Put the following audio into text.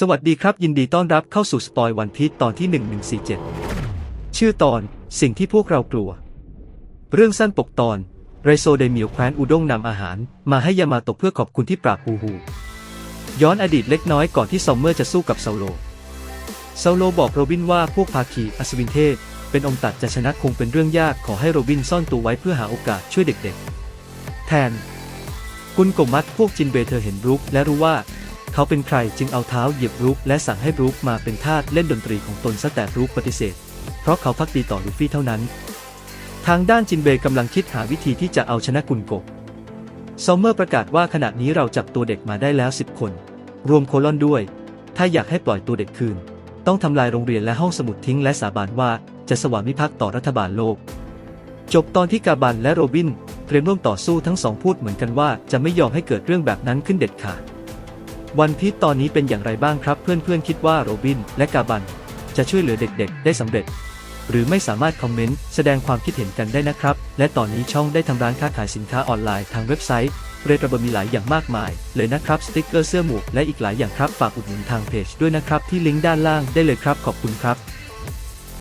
สวัสดีครับ ยินดีต้อนรับเข้าสู่สปอยวันพีชตอนที่ 1147 ชื่อตอนสิ่งที่พวกเรากลัว เรื่องสั้นปกตอน ไรโซไดมิวแคว้นอุด้งนำอาหาร มาให้ยามาตะเพื่อขอบคุณที่ปราบฮูฮู ย้อนอดีตเล็กน้อยก่อนที่ซอมเมอร์จะสู้กับเซาโล เซาโลบอกโรบินว่าพวกภาคีอัศวินเทพเป็นองค์ตัดจะชนะคงเป็นเรื่องยากขอให้โรบินซ่อนตัวไว้เพื่อหาโอกาสช่วยเด็กๆ แทนกุนโกมัดพวกจินเบเธอเห็นบรุกและรู้ว่า เขาเป็นใครจึงเอาเท้าเหยียบรุกและสั่งให้รุกมาเป็นทาสเล่นดนตรีของตนซะแต่รุกปฏิเสธ เพราะเขาพักดีต่อลูฟี่เท่านั้น ทางด้านจินเบย์กำลังคิดหาวิธีที่จะเอาชนะกุนโกะซอมเมอร์ประกาศว่าขณะนี้เราจับตัวเด็กมาได้แล้ว 10 คน รวมโคลอนด้วย ถ้าอยากให้ปล่อยตัวเด็กคืน ต้องทำลายโรงเรียนและห้องสมุดทิ้งและสาบานว่าจะสวามิภักดิ์ต่อรัฐบาลโลก จบตอนที่กาบันและโรบินเตรียมร่วมต่อสู้ทั้งสองพูดเหมือนกันว่าจะไม่ยอมให้เกิดเรื่องแบบนั้นขึ้นเด็ดขาด วันพีชตอนนี้เป็นอย่างไรบ้างครับเพื่อนๆคิดว่าโรบินและกาบัน จะช่วยเหลือเด็กๆ ได้สำเร็จ หรือไม่สามารถคอมเมนต์แสดงความคิดเห็นกันได้นะครับ และตอนนี้ช่องได้ทำร้านค้าขายสินค้าออนไลน์ทางเว็บไซต์เรตระเบมีหลายอย่างมากมาย เลยนะครับสติกเกอร์เสื้อหมวกและอีกหลายอย่างครับฝากอุดหนุนทางเพจด้วยนะครับที่ลิงก์ด้านล่างได้เลยครับขอบคุณครับ